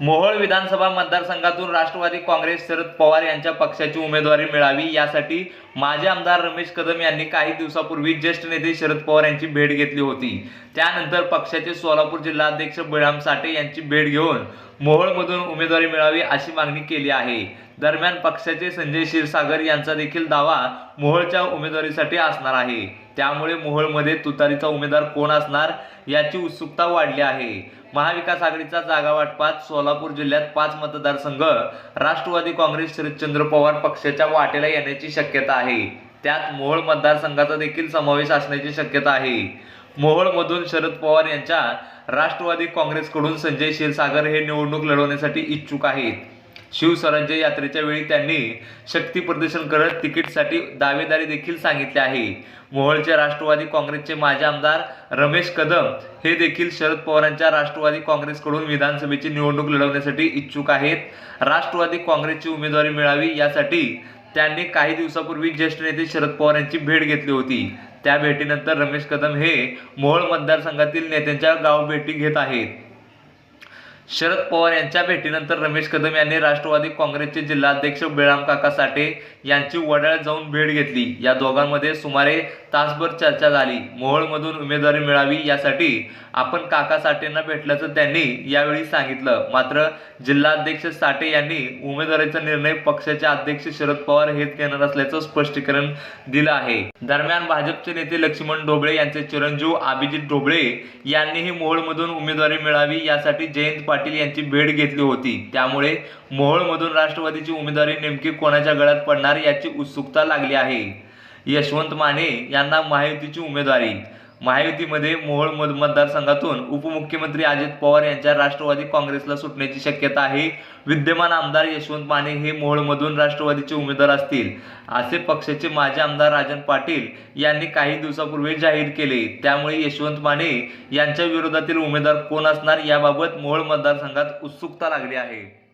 मोहोळ विधानसभा मतदारसंघातून राष्ट्रवादी काँग्रेस शरद पवार यांच्या पक्षाची उमेदवारी मिळावी यासाठी माजी आमदार रमेश कदम यांनी काही दिवसापूर्वी ज्येष्ठ नेते शरद पवार यांची भेट घेतली होती. त्यानंतर पक्षाचे सोलापूर जिल्हाध्यक्ष बळराम साठे यांची भेट घेऊन मोहोळमधून उमेदवारी मिळावी अशी मागणी केली आहे. दरम्यान पक्षाचे संजय क्षीरसागर यांचा देखील दावा मोहोळच्या उमेदवारीसाठी असणार आहे. त्यामुळे मोहोळमध्ये तुतारीचा उमेदवार कोण असणार याची उत्सुकता वाढली आहे. महाविकास आघाडीचा जागा वाटपात सोलापूर जिल्ह्यात पाच मतदारसंघ राष्ट्रवादी काँग्रेस शरदचंद्र पवार पक्षाच्या वाटेला येण्याची शक्यता आहे. त्यात मोहोळ मतदारसंघाचा देखील समावेश असण्याची शक्यता आहे. मोहोळमधून शरद पवार यांच्या राष्ट्रवादी काँग्रेसकडून संजय क्षीरसागर हे निवडणूक लढवण्यासाठी इच्छुक आहेत. शिवस्वराज्य यात्रेच्या वेळी त्यांनी शक्ती प्रदर्शन करत तिकीटसाठी दावेदारी देखील सांगितले आहे. मोहोळचे राष्ट्रवादी काँग्रेसचे माजी आमदार रमेश कदम हे देखील शरद पवारांच्या राष्ट्रवादी काँग्रेसकडून विधानसभेची निवडणूक लढवण्यासाठी इच्छुक आहेत. राष्ट्रवादी काँग्रेसची उमेदवारी मिळावी यासाठी त्यांनी काही दिवसापूर्वी ज्येष्ठ नेते शरद पवार यांची भेट घेतली होती. त्या भेटीनंतर रमेश कदम हे मोहोळ मतदारसंघातील नेत्यांच्या गाव भेटी घेत आहेत. शरद पवार यांच्या भेटीनंतर रमेश कदम यांनी राष्ट्रवादी काँग्रेसचे जिल्हाध्यक्ष बेळाम काका साठे यांची वडाळ जाऊन भेट घेतली. या दोघांमध्ये सुमारे तासभर चर्चा झाली. मोहोळमधून उमेदवारी मिळावी यासाठी आपण काका साठेंना भेटल्याचं त्यांनी यावेळी सांगितलं. मात्र जिल्हाध्यक्ष साठे यांनी उमेदवारीचा निर्णय पक्षाचे अध्यक्ष शरद पवार हेच घेणार असल्याचं स्पष्टीकरण दिलं आहे. दरम्यान भाजपचे नेते लक्ष्मण ढोबळे यांचे चिरंजीव अभिजित ढोबळे यांनीही मोहोळमधून उमेदवारी मिळावी यासाठी जयंत पाटील यांची भेट घेतली होती. त्यामुळे मोहोळमधून राष्ट्रवादीची उमेदवारी नेमकी कोणाच्या गळ्यात पडणार याची उत्सुकता लागली आहे. यशवंत माने यांना महायुतीची उमेदवारी. महायुतीमध्ये मोहोळ मतदारसंघातून उपमुख्यमंत्री अजित पवार यांच्या राष्ट्रवादी काँग्रेसला सुटण्याची शक्यता आहे. विद्यमान आमदार यशवंत माने हे मोहोळमधून राष्ट्रवादीचे उमेदवार असतील. असे पक्षाचे माजी आमदार राजन पाटील यांनी काही दिवसापूर्वी जाहीर केले. त्यामुळे यशवंत माने यांच्या विरोधातील उमेदवार कोण असणार याबाबत मोहोळ मतदारसंघात उत्सुकता लागली आहे.